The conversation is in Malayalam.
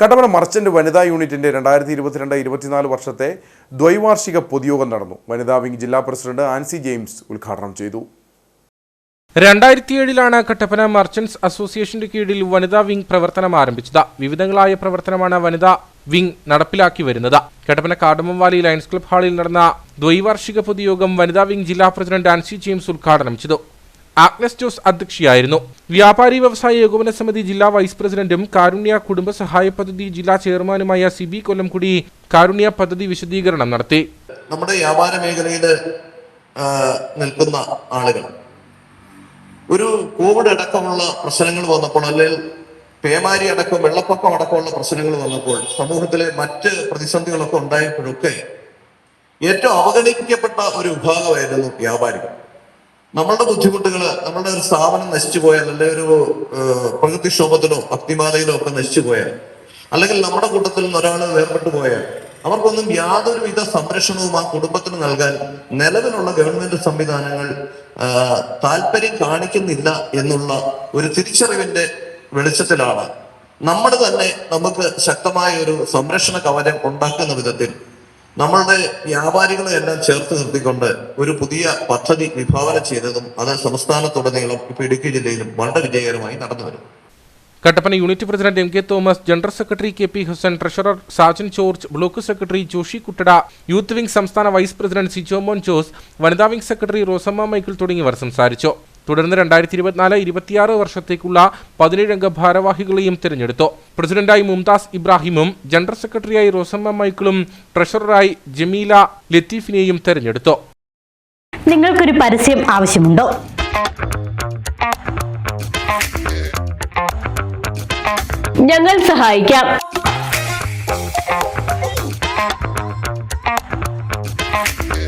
കട്ടപ്പന മർച്ചന്റ് വനിതാ യൂണിറ്റിന്റെ രണ്ടായിരത്തി ഇരുപത്തിരണ്ട് ഇരുപത്തിനാല് വർഷത്തെ ദ്വൈവാർഷിക പൊതുയോഗം നടന്നു. വനിതാ വിംഗ് ജില്ലാ പ്രസിഡന്റ് ആൻസി ജെയിംസ് ഉദ്ഘാടനം ചെയ്തു. രണ്ടായിരത്തി ഏഴിലാണ് കട്ടപ്പന മർച്ചൻസ് അസോസിയേഷന്റെ കീഴിൽ വനിതാ വിംഗ് പ്രവർത്തനം ആരംഭിച്ചത്. വിവിധങ്ങളായ പ്രവർത്തനമാണ് വനിതാ വിംഗ് നടപ്പിലാക്കി വരുന്നത്. കട്ടപ്പന കാടമംവാലി ലയൺസ് ക്ലബ് ഹാളിൽ നടന്ന ദ്വൈവാർഷിക പൊതുയോഗം വനിതാ വിംഗ് ജില്ലാ പ്രസിഡന്റ് ആൻസി ജെയിംസ് ഉദ്ഘാടനം ചെയ്തു. ആഗ്നസ് ജോസ് അധ്യക്ഷയായിരുന്നു. വ്യാപാരി വ്യവസായ ഏകോപന സമിതി ജില്ലാ വൈസ് പ്രസിഡന്റും കാരുണ്യ കുടുംബ സഹായ പദ്ധതി ജില്ലാ ചെയർമാനുമായ സിബി കൊല്ലംകുടി കാരുണ്യ പദ്ധതി വിശദീകരണം നടത്തി. നമ്മുടെ വ്യാപാര മേഖലയിൽ നിൽക്കുന്ന ആളുകൾ. ഒരു കോവിഡ് അടക്കമുള്ള പ്രശ്നങ്ങൾ വന്നപ്പോൾ അല്ലെങ്കിൽ പേമാരി അടക്കം വെള്ളപ്പൊക്കം അടക്കമുള്ള പ്രശ്നങ്ങൾ വന്നപ്പോൾ സമൂഹത്തിലെ മറ്റ് പ്രതിസന്ധികളൊക്കെ ഉണ്ടായപ്പോഴൊക്കെ ഏറ്റവും അവഗണിക്കപ്പെട്ട ഒരു വിഭാഗമായിരുന്നു വ്യാപാരികൾ. നമ്മളുടെ ബുദ്ധിമുട്ടുകൾ നമ്മളുടെ ഒരു സ്ഥാപനം നശിച്ചു പോയാൽ അല്ലെങ്കിൽ ഒരു പ്രകൃതിക്ഷോഭത്തിലോ അഗ്നിബാധയിലോ ഒക്കെ നശിച്ചു പോയാൽ അല്ലെങ്കിൽ നമ്മുടെ കൂട്ടത്തിൽ നിന്ന് ഒരാൾ വേർപെട്ടു പോയാൽ അവർക്കൊന്നും യാതൊരുവിധ സംരക്ഷണവും ആ കുടുംബത്തിന് നൽകാൻ നിലവിലുള്ള ഗവൺമെന്റ് സംവിധാനങ്ങൾ താല്പര്യം കാണിക്കുന്നില്ല എന്നുള്ള ഒരു തിരിച്ചറിവിന്റെ വെളിച്ചത്തിലാണ്. നമ്മൾ തന്നെ നമുക്ക് ശക്തമായ ഒരു സംരക്ഷണ കവചം ഉണ്ടാക്കുന്ന വിധത്തിൽ നമ്മളുടെ വ്യാപാരികളെ എല്ലാം ചേർത്ത് നിർത്തിക്കൊണ്ട് ഒരു പുതിയ പദ്ധതി വിഭാവനം ചെയ്തതും അത് സംസ്ഥാനത്തുടനീളം ഇപ്പൊ ഇടുക്കി ജില്ലയിലും വളരെ വിജയകരമായി നടന്നു വരുന്നു. Kattappana unit president M K Thomas general secretary K P Husan treasurer Sajan George block secretary Joshy Kuttada youth wing സംസ്ഥാന വൈസ് പ്രസിഡന്റ് സിജോമോൻ ജോസ് വനിതാ വിംഗ് സെക്രട്ടറി റോസമ്മ മൈക്കിൾ തുടങ്ങിയവർ സംസാരിച്ചു. തുടർന്ന് രണ്ടായിരത്തി ഇരുപത്തിനാല് ഇരുപത്തിയാറ് വർഷത്തേക്കുള്ള പതിനേഴംഗ ഭാരവാഹികളെയും തിരഞ്ഞെടുത്തു. പ്രസിഡന്റായി മുംതാസ് ഇബ്രാഹിമും ജനറൽ സെക്രട്ടറിയായി റോസമ്മ മൈക്കിളും ട്രഷററായി ജമീല ലത്തീഫിനെയും തെരഞ്ഞെടുത്തു. നിങ്ങൾക്കൊരു പരസ്യം ആവശ്യമുണ്ടോ? ഞങ്ങൾ സഹായിക്കാം.